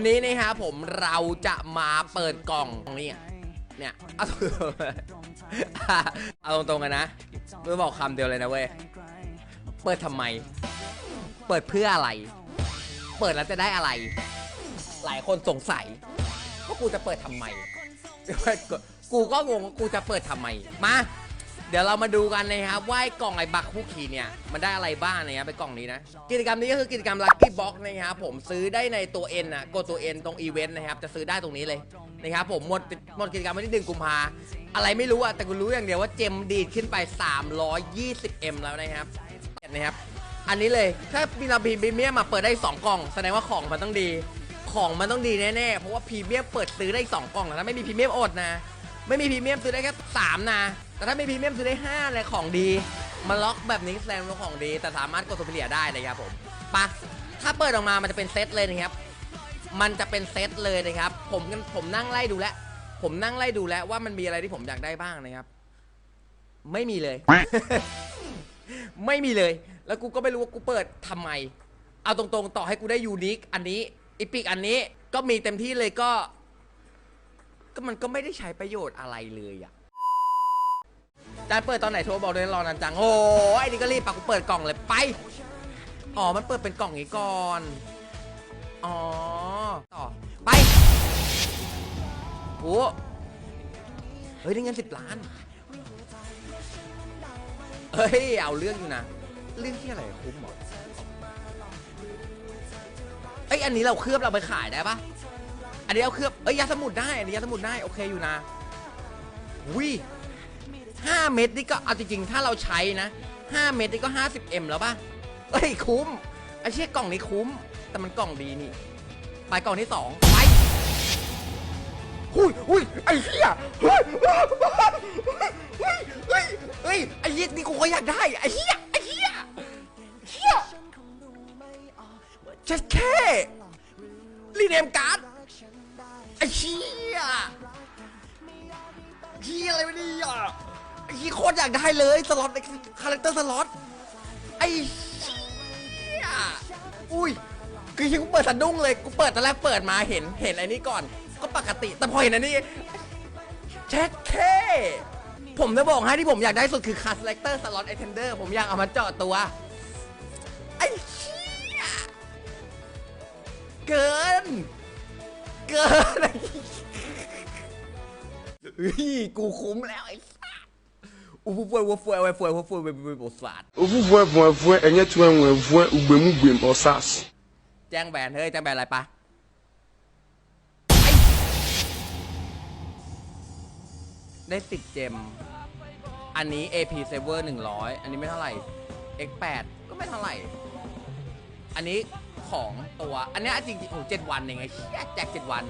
วันนี้นะครับผมเราจะมาเปิดกล่องนี่เนี่ยเอาเอาตรงๆกันนะเพื่อบอกคำเดียวเลยนะเว้ย เปิดทำไม เปิดเพื่ออะไร เปิดแล้วจะได้อะไร หลายคนสงสัยว่ากูจะเปิดทำไม กูก็งงว่ากูจะเปิดทำไม มา เดี๋ยวเรามาดูกันนะครับว่าไอ้กล่องไอ้บักคุกคีเนี่ยมันได้อะไรบ้างนะครับไปกล่องนี้นะ กิจกรรมนี้ก็คือกิจกรรม Lucky Box นะครับผมซื้อได้ในตัว N นะกดตัว N ตรงอีเวนต์นะครับจะซื้อได้ตรงนี้เลยนะครับผมหมดหมดกิจกรรมวันที่หนึ่งกุมภาอะไรไม่รู้อะแต่กูรู้อย่างเดียวว่าเจมดีดขึ้นไป 320M แล้วนะครับนะครับอันนี้เลยถ้ามีเราพรีเมียมมาเปิดได้ 2 กล่อง แสดงว่าของมันต้องดี ของมันต้องดีแน่ๆเพราะว่าพรีเมียมเปิดซื้อได้ 2 กล่องนะถ้าไม่มีพรีเมียมอดนะ ไม่มีพรีเมียมซื้อได้แค่3นะ แต่ถ้าม่พรีเมียมซื้อได้5เลยของดี มาล็อกแบบนี้แสดงว่าของดี แต่สามารถกดตัวเลียได้เลยครับผมปะถ้าเปิดออกมามันจะเป็นเซตเลยนะครับ มันจะเป็นเซตเลยนะครับ ผมผมนั่งไล่ดูแล้วผมนั่งไล่ดูแล้วว่ามันมีอะไรที่ผมอยากได้บ้างนะครับ ไม่มีเลย ไม่มีเลย แล้วกูก็ไม่รู้ว่ากูเปิดทำไม เอาตรงๆ ต่อให้กูได้ยูนิคอันนี้อีพิกอันนี้ก็มีเต็มที่เลยก็ ก็มันก็ไม่ได้ใช้ประโยชน์อะไรเลยอะจานเปิดตอนไหนโทรบอกด้วยรอนานจัง โอ้ยไอ้นี่ก็รีบปะกูเปิดกล่องเลยไป อ๋อ มันเปิดเป็นกล่องนี้ก่อน อ๋อ ต่อ ไปโอ้เฮ้ย ได้เงินสิบล้าน เฮ้ย เอาเรื่องอยู่นะ เรื่องที่อะไรคุ้มเหรอเอ้ย อันนี้เราเคลือบเราไปขายได้ปะ อันนี้เอาเคลือบเอ้ยยาสมุนได้ อันนี้ยาสมุนได้โอเคอยู่นะวิห้าเม็ดนี่ก็เอาจริงๆ ถ้าเราใช้นะห้าเม็ดนี่ก็ห้าสิบเอ็มแล้วป่ะเอ้ยคุ้มไอ้เชี่ยกล่องนี้คุ้ม แต่มันกล่องดีนี่ ไปกล่องที่สองไปหุยหุยไอ้เหี้ยเฮ้ยเฮ้ยเฮ้ยเฮ้ยเฮ้ยไอ้เหี้ยนี่กูก็อยากได้ไอ้เหี้ยไอ้เหี้ยเหี้ยชัดแค่รีเนมการ์ด ขี้โคตรอยากได้เลยสล็อตคาแรคเตอร์สล็อตไอ้เหี้ยอุ้ยคือที่กูเปิดสะดุ้งเลยกูเปิดตอนแรกเปิดมาเห็นเห็นไอ้นี่ก่อน ก็ปกติแต่พอเห็นอันนี้แชทเคผมจะบอกให้ที่ผมอยากได้สุดคือคาสเลคเตอร์สล็อตไอเทนเดอร์ผมอยากเอามาเจาะตัว ไอ้เหี้ยเกิน เกินไอ้เฮ้ยกูคุ้มแล้วไอ้ ufufue wofue wefue wofue webube bosat ufufue vue vue enye tue nwe vue ugbemu gbem ọsas แจ้งแบนเฮ้ยแจ้งแบนอะไรปะไอ้ได้สิบเจม อันนี้ AP Saver 100 อันนี้ไม่เท่าไหร่ X8 ก็ไม่เท่าไหร่ อันนี้ของตัว อันนี้จริงๆโอ้เจ็ดวันยังไงเฉแจกเจ็ดวัน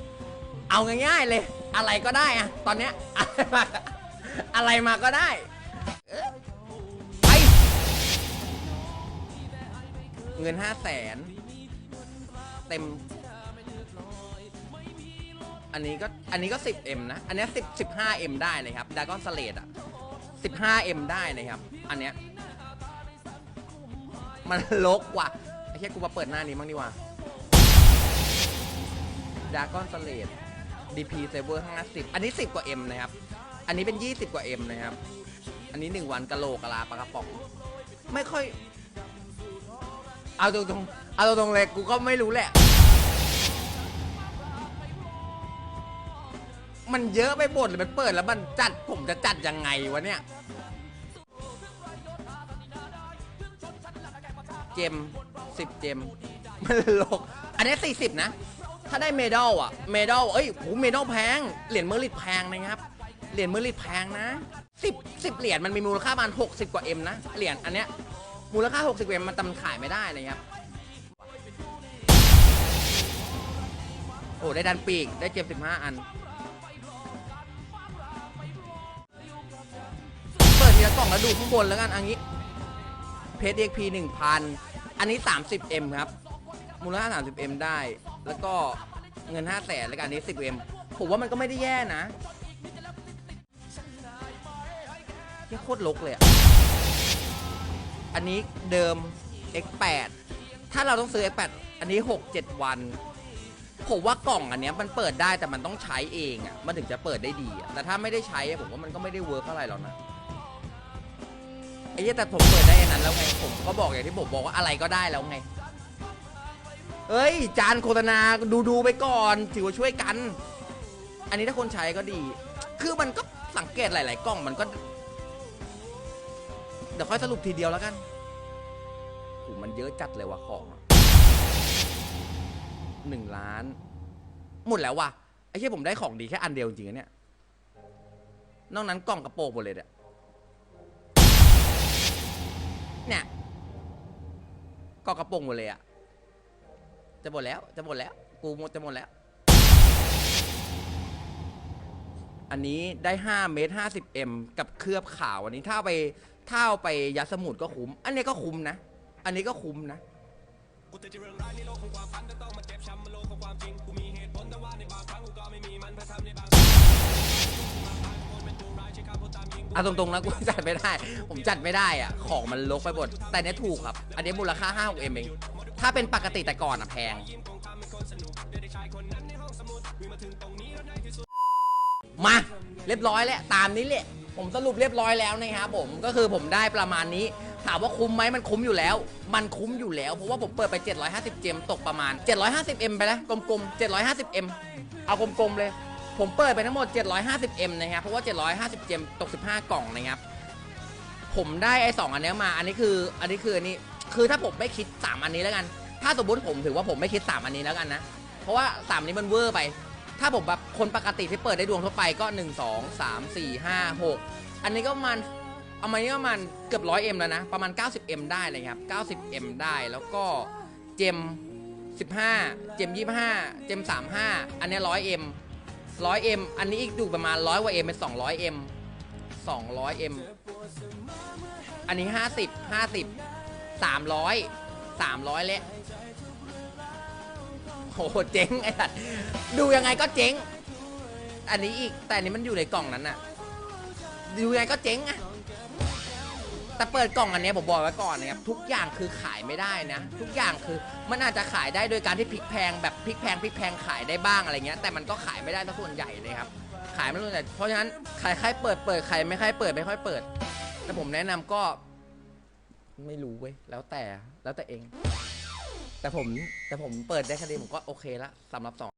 เอาง่ายๆเลย อะไรก็ได้อะตอนเนี้ย อะไรมาก็ได้ เงินห้าแสนเต็ม อันนี้ก็อันนี้ก็ 10M นะ อันนี้ย10 15M ได้เลยครับดากอนสเลดอะ 15M ได้เลยครับ อันเนี้ยมันลกว่ะไอ้แค่กูมาเปิดหน้านี้บ้างดีกว่าดากอนสเลด DP Saver 50 อันนี้ 10 กว่า M นะครับ อันนี้เป็น 20 กว่า M นะครับ อันนี้ 1 วันกะโหลกกะลาปลากระป๋อง ไม่ค่อย เอาตรงๆเอาตรงๆเลยกูก็ไม่รู้แหละ มันเยอะไปหมดเลยมันเปิดแล้วมันจัดผมจะจัดยังไงวะเนี่ย เจมสิบเจม มันลก อันนี้สี่สิบนะ ถ้าได้เมดัลอะเมดัลเอ้ยโหเมดัลแพง เหรียญเมอริตแพงนะครับ เหรียญเมอริตแพงนะสิบสิบเหรียญมันมีมูลค่าประมาณหกสิบกว่าเอ็มนะ เหรียญอันเนี้ย มูลค่า 60เอ็มมันตำขายไม่ได้นะครับ โอ้ ได้ดันปีก ได้เจ็บ15 อัน เปิดทีละกล่องแล้วดูข้างบนแล้วกันอันนี้ เพจ EXP 1,000อันนี้ 30M ครับ มูลค่า 30M ได้ แล้วก็เงิน 5 0 0แสนแล้วกันอันนี้ 10M ผมว่ามันก็ไม่ได้แย่นะแค่โคตรลกเลยอะ อันนี้เดิม X8 ถ้าเราต้องซื้อ X8 อันนี้ 6 7 วัน ผมว่ากล่องอันเนี้ยมันเปิดได้แต่มันต้องใช้เองอะ มันถึงจะเปิดได้ดีอะแต่ถ้าไม่ได้ใช้อะผมว่ามันก็ไม่ได้เวิร์กเท่าไหร่หรอกนะไอ้เหี้ยแต่ผมเปิดได้อันนั้นแล้วไง ผมก็บอกอย่างที่ผมบอกว่าอะไรก็ได้แล้วไง เอ้ย จานโฆษณาดูดูไปก่อนถือว่าช่วยกัน อันนี้ถ้าคนใช้ก็ดี คือมันก็สังเกตหลาย ๆ กล้องมันก็ ดี๋ยวค่อยสรุปทีเดียวแล้วกันโหมันเยอะจัดเลยว่ะของอะหนึ่งล้าน หมดแล้วว่ะไอ้เชี่ยผมได้ของดีแค่อันเดียวจริงๆอะเนี่ย นอกนั้นกล่องกระโปรงหมดเลยเนี่ยเนี่ยกล่องกระโปรงหมดเลยอะจะหมดแล้ว จะหมดแล้ว กูหมดจะหมดแล้ว อันนี้ได้5เมตร50 m กับเคลือบขาวอันนี้ถ้าเอาไปถ้าเอาไปยัดสมุดก็คุ้ม อันนี้ก็คุ้มนะ อันนี้ก็คุ้มนะอะตรงๆนะกูจัดไม่ได้ ผมจัดไม่ได้อะ ของมันลกไปหมด แต่เนี้ยถูกครับ อันนี้มูลค่า5 6เอ็มเอง ถ้าเป็นปกติแต่ก่อนอะแพง มา เรียบร้อยแล้ว ตามนี้แหละ ผมสรุปเรียบร้อยแล้วนะครับผมก็คือผมได้ประมาณนี้ ถามว่าคุ้มไหมมันคุ้มอยู่แล้ว มันคุ้มอยู่แล้วเพราะว่าผมเปิดไป 750 เจมตกประมาณ 750 M ไปแล้วกลมๆ 750 M เอากลมๆเลย ผมเปิดไปทั้งหมด 750 M นะครับเพราะว่า 750 เจมตก 15 กล่องนะครับผมได้ไอ้สองอันนี้มา อันนี้คือ อันนี้คืออันนี้คือถ้าผมไม่คิด 3 อันนี้แล้วกัน ถ้าสมมติผมถือว่าผมไม่คิด 3 อันนี้แล้วกันนะ เพราะว่า 3 นี้มันเวอร์ไป ถ้าผมแบบคนปกติที่เปิดได้ดวงทั่วไปก็ 1 2 3 4 5 6 อันนี้ก็ประมันเอามานี้ก็ประมันเกือบ 100M แล้วนะ ประมาณ 90M ได้เลยครับ 90M ได้แล้วก็เจม 15 เจม 25 เจม 35 อันนี้ 100M 100M อันนี้อีกดูประมาณ 100กว่า M เป็น 200M 200M อันนี้ 50 50 300 300และ หเจ๊งไอ้สัสดูยังไงก็เจ๊ง อันนี้อีกแต่อันนี้มันอยู่ในกล่องนั้นน่ะ ดูยังไงก็เจ๊งอะแต่เปิดกล่องอันเนี้ยผมบอกไว้ก่อนนะครับทุกอย่างคือขายไม่ได้นะ ทุกอย่างคือมันอาจจะขายได้โดยการที่พลิกแพงแบบพลิกแพงพลิกแพงขายได้บ้างอะไรเงี้ยแต่มันก็ขายไม่ได้ซะส่วนใหญ่เลยครับขายไม่ได้ส่วนใหญ่เพราะฉะนั้นใครใครเปิดเปิดใครไม่ใครเปิดไม่ค่อยเปิด แต่ผมแนะนำก็ ไม่รู้เว้ยแล้วแต่แล้วแต่เอง แต่ผมแต่ผมเปิดได้แค่นี้ผมก็โอเคละสำหรับสอง